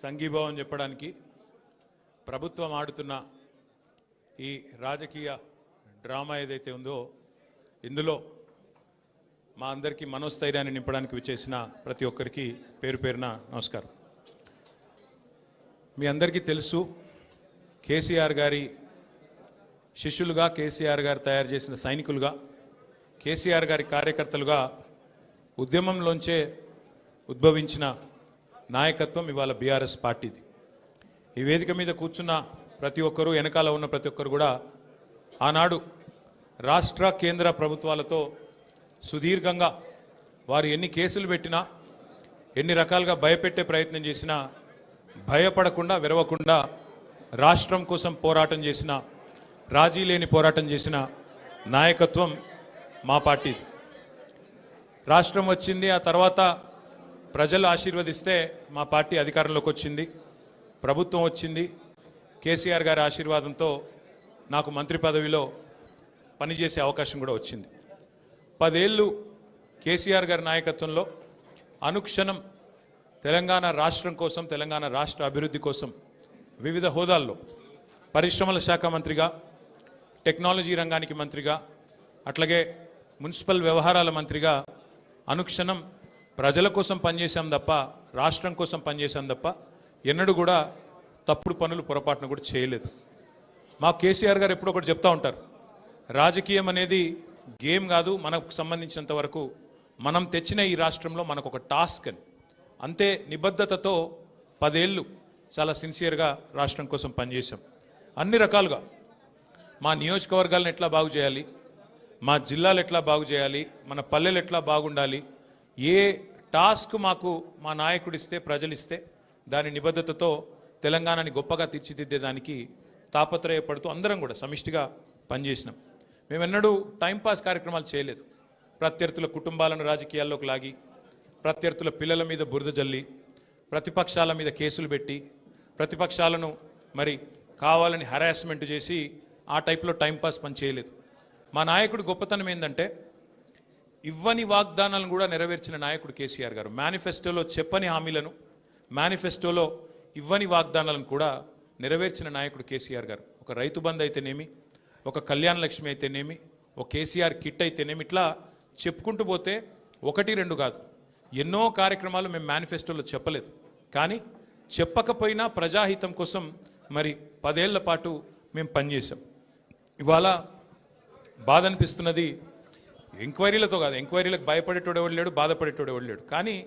సంఘీభావం చెప్పడానికి ప్రభుత్వం ఆడుతున్న ఈ రాజకీయ డ్రామా ఏదైతే ఉందో ఇందులో మా అందరికీ మనోస్థైర్యాన్ని నింపడానికి విచ్చేసిన ప్రతి ఒక్కరికి పేరు పేరున నమస్కారం. మీ అందరికీ తెలుసు కేసీఆర్ గారి శిష్యులుగా కేసీఆర్ గారు తయారు చేసిన సైనికులుగా కేసీఆర్ గారి కార్యకర్తలుగా ఉద్యమంలోంచే ఉద్భవించిన నాయకత్వం ఇవాళ బీఆర్ఎస్ పార్టీది. ఈ వేదిక మీద కూర్చున్న ప్రతి ఒక్కరూ వెనకాల ఉన్న ప్రతి ఒక్కరు కూడా ఆనాడు రాష్ట్ర కేంద్ర ప్రభుత్వాలతో సుదీర్ఘంగా వారు ఎన్ని కేసులు పెట్టినా ఎన్ని రకాలుగా భయపెట్టే ప్రయత్నం చేసినా భయపడకుండా విరవకుండా రాష్ట్రం కోసం పోరాటం చేసిన రాజీ లేని పోరాటం చేసిన నాయకత్వం మా పార్టీది. రాష్ట్రం వచ్చింది ఆ తర్వాత ప్రజలు ఆశీర్వదిస్తే మా పార్టీ అధికారంలోకి వచ్చింది. ప్రభుత్వం వచ్చింది. కేసీఆర్ గారి ఆశీర్వాదంతో నాకు మంత్రి పదవిలో పనిచేసే అవకాశం కూడా వచ్చింది. పదేళ్ళు కేసీఆర్ గారి నాయకత్వంలో అనుక్షణం తెలంగాణ రాష్ట్రం కోసం తెలంగాణ రాష్ట్ర అభివృద్ధి కోసం వివిధ హోదాల్లో పరిశ్రమల శాఖ మంత్రిగా టెక్నాలజీ రంగానికి మంత్రిగా అట్లాగే మున్సిపల్ వ్యవహారాల మంత్రిగా అనుక్షణం ప్రజల కోసం పనిచేశాం తప్ప రాష్ట్రం కోసం పనిచేశాం తప్ప ఎన్నడూ కూడా తప్పుడు పనులు పొరపాటును కూడా చేయలేదు. మా కేసీఆర్ గారు ఎప్పుడో ఒకటి చెప్తా ఉంటారు రాజకీయం అనేది గేమ్ కాదు మనకు సంబంధించినంత వరకు మనం తెచ్చిన ఈ రాష్ట్రంలో మనకు ఒక టాస్క్ అని. అంతే నిబద్ధతతో పదేళ్ళు చాలా సిన్సియర్గా రాష్ట్రం కోసం పనిచేశాం. అన్ని రకాలుగా మా నియోజకవర్గాలను ఎట్లా బాగు చేయాలి మా జిల్లాలు ఎట్లా బాగు చేయాలి మన పల్లెలు ఎట్లా బాగుండాలి ఏ టాస్క్ మాకు మా నాయకుడు ఇస్తే ప్రజలు ఇస్తే దాని నిబద్ధతతో తెలంగాణని గొప్పగా తీర్చిదిద్దేదానికి తాపత్రయపడుతూ అందరం కూడా సమిష్టిగా పనిచేసినాం. మేమెన్నడూ టైంపాస్ కార్యక్రమాలు చేయలేదు. ప్రత్యర్థుల కుటుంబాలను రాజకీయాల్లోకి లాగి ప్రత్యర్థుల పిల్లల మీద బురద జల్లి ప్రతిపక్షాల మీద కేసులు పెట్టి ప్రతిపక్షాలను మరి కావాలని హరాస్మెంట్ చేసి ఆ టైప్లో టైంపాస్ పని చేయలేదు. మా నాయకుడు గొప్పతనం ఏంటంటే ఇవ్వని వాగ్దానాలను కూడా నెరవేర్చిన నాయకుడు కేసీఆర్ గారు. మేనిఫెస్టోలో చెప్పని హామీలను మేనిఫెస్టోలో ఇవ్వని వాగ్దానాలను కూడా నెరవేర్చిన నాయకుడు కేసీఆర్ గారు. ఒక రైతు బంద్ అయితేనేమి ఒక కళ్యాణ లక్ష్మి అయితేనేమి ఒక కేసీఆర్ కిట్ అయితేనేమి ఇట్లా చెప్పుకుంటూ పోతే ఒకటి రెండు కాదు. ఎన్నో కార్యక్రమాలు మేము మేనిఫెస్టోలో చెప్పలేదు. కానీ చెప్పకపోయినా ప్రజాహితం కోసం మరి పదేళ్ళ పాటు మేము పనిచేసాం ఇవాళ బాధ అనిపిస్తున్నది ఎంక్వైరీలతో కాదు. ఎంక్వైరీలకు భయపడేటోడు ఎవడు లేడు బాధపడేటోడు ఎవడు లేడు. కానీ